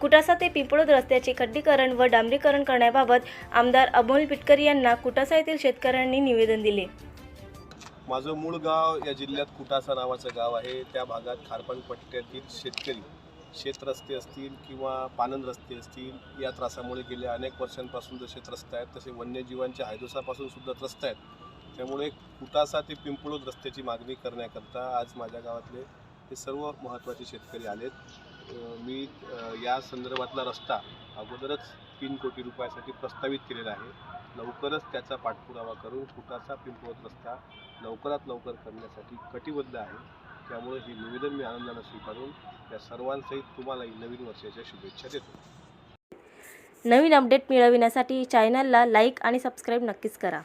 कुटासा ते पिंपळद रस्त्याचे खड्डीकरण व डांबरीकरण करण्याबाबत आमदार अमोल पिटकर यांना कुटासा येथील शेतकऱ्यांनी निवेदन दिले. माझं मूळ गाव या जिल्ह्यात कुटासा नावाचं गाव आहे. त्या भागात खारपाण पट्ट्यातील शेतकरी शेतरस्ते असतील किंवा पानन रस्ते असतील या त्रासामुळे गेल्या अनेक वर्षांपासून जसे त्रस्त आहेत तसे वन्यजीवांच्या हायदोसापासून सुद्धा त्रस्त आहेत. त्यामुळे कुटासा ते पिंपळोद रस्त्याची मागणी करण्याकरता आज माझ्या गावातले हे सर्व महत्त्वाचे शेतकरी आलेत. मी या संदर्भातला रस्ता अगोदरच तीन कोटी रुपयासाठी प्रस्तावित केलेला आहे. लवकरच त्याचा पाठपुरावा करून फुटाचा पिंपळूद रस्ता लवकरात लवकर करण्यासाठी कटिबद्ध आहे. त्यामुळे हे निवेदन मी आनंदानं स्वीकारून या सर्वांसहित तुम्हालाही नवीन वर्षाच्या शुभेच्छा देतो. नवीन अपडेट मिळविण्यासाठी चॅनलला लाईक आणि सबस्क्राईब नक्कीच करा.